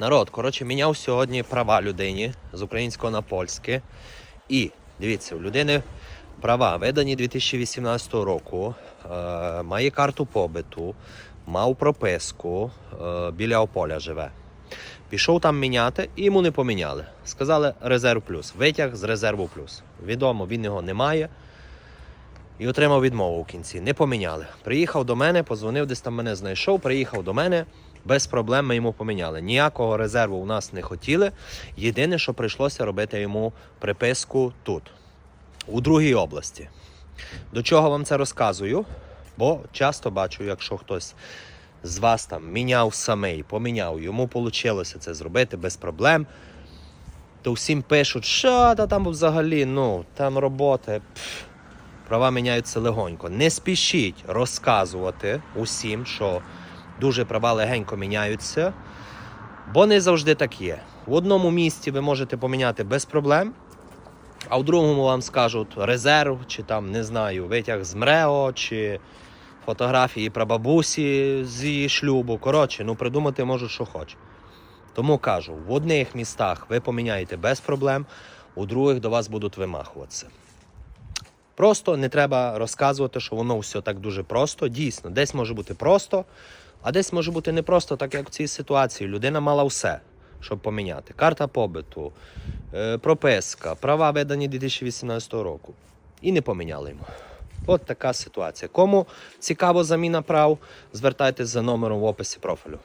Народ, коротше, міняв сьогодні права людині з українського на польське. І дивіться, у людини права видані 2018 року, е, має карту побиту, мав прописку, е, біля Ополя живе. Пішов там міняти і йому не поміняли. Сказали резерв плюс. Витяг з резерву плюс. Відомо, він його не має. І отримав відмову в кінці. Не поміняли. Приїхав до мене, позвонив, десь там мене знайшов, приїхав до мене. Без проблем ми йому поміняли. Ніякого резерву у нас не хотіли. Єдине, що прийшлося робити йому приписку тут, у другій області. До чого вам це розказую? Бо часто бачу, якщо хтось з вас там міняв самий, поміняв, йому вийшло це зробити без проблем. То всім пишуть, що та там взагалі, ну, там роботи. пф, права міняються легонько. Не спішіть розказувати усім, що дуже права легенько міняються, бо не завжди так є. В одному місці ви можете поміняти без проблем, а в другому вам скажуть резерв, чи там, не знаю, витяг з МРЕО, чи фотографії прабабусі з її шлюбу. Коротше, ну придумати можуть, що хочуть. Тому кажу, в одних містах ви поміняєте без проблем, у других до вас будуть вимахуватися. Просто не треба розказувати, що воно все так дуже просто. Дійсно, десь може бути просто, а десь може бути не просто, так як в цій ситуації. Людина мала все, щоб поміняти. Карта побиту, е, прописка, права видані 2018 року. І не поміняли йому. От така ситуація. Кому цікаво заміна прав, звертайтесь за номером в описі профілю.